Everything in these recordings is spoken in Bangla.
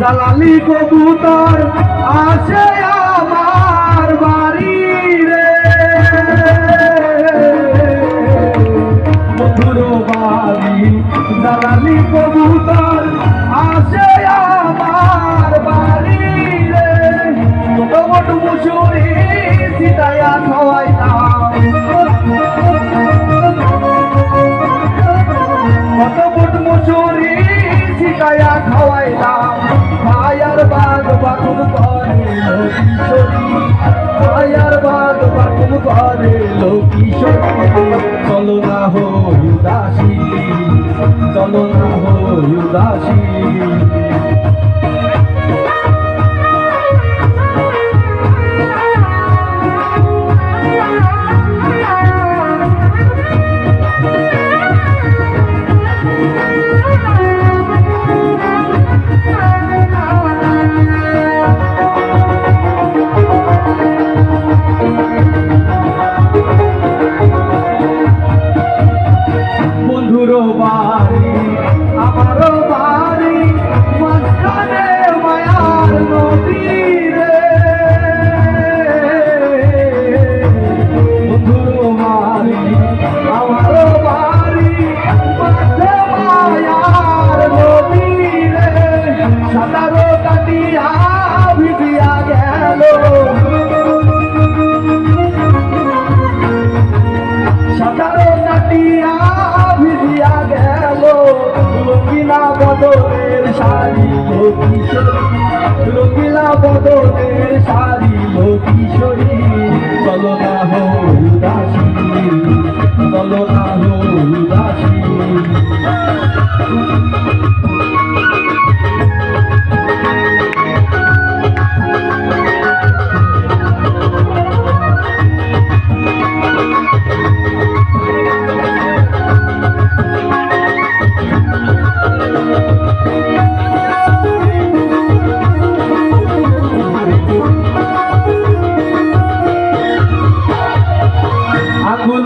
জালালি কবুতর আসে আমার বাড়ি রে। মধুর বাড়ি, জালালি কবুতর আসে আমার বাড়ি রে। ছোট মুসুরি সিটাইয়া খাওয়াই কত ফুট মুসুরি শিকায়া খাওয়াইলাম। ভাইয়ার বাদ বাকুম করে ভাইয়ার বাদ বাকুম করে লোকিশোরী চলো না হো উদাসী। চলো না হো উদাসী। বন্ধুর বাড়ি, আমারও বাড়ি, মাঝখানে মায়ার নদী রে বন্ধুর বাড়ি আমারও বাড়ি, মাঝে মায়ার নদী রে সাঁতারো কাটিয়া ভিজিয়া গেল। সাঁতারো কাটিয়া শাড়ি কিশোরী রঙিলা বদলের কিশোরী চলো না হো উদাসী।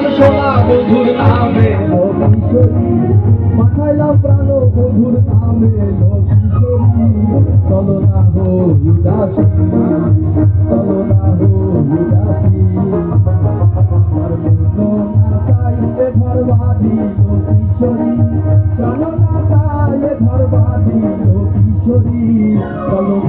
গান শোনা মধুর নামে মাথায় লাও প্রাণ মধুর নামে চলো না হো উদাসী চলো না হো উদাসী ঘর বাঁধি চলো না তাই ঘর বাঁধি কিশোরী চলো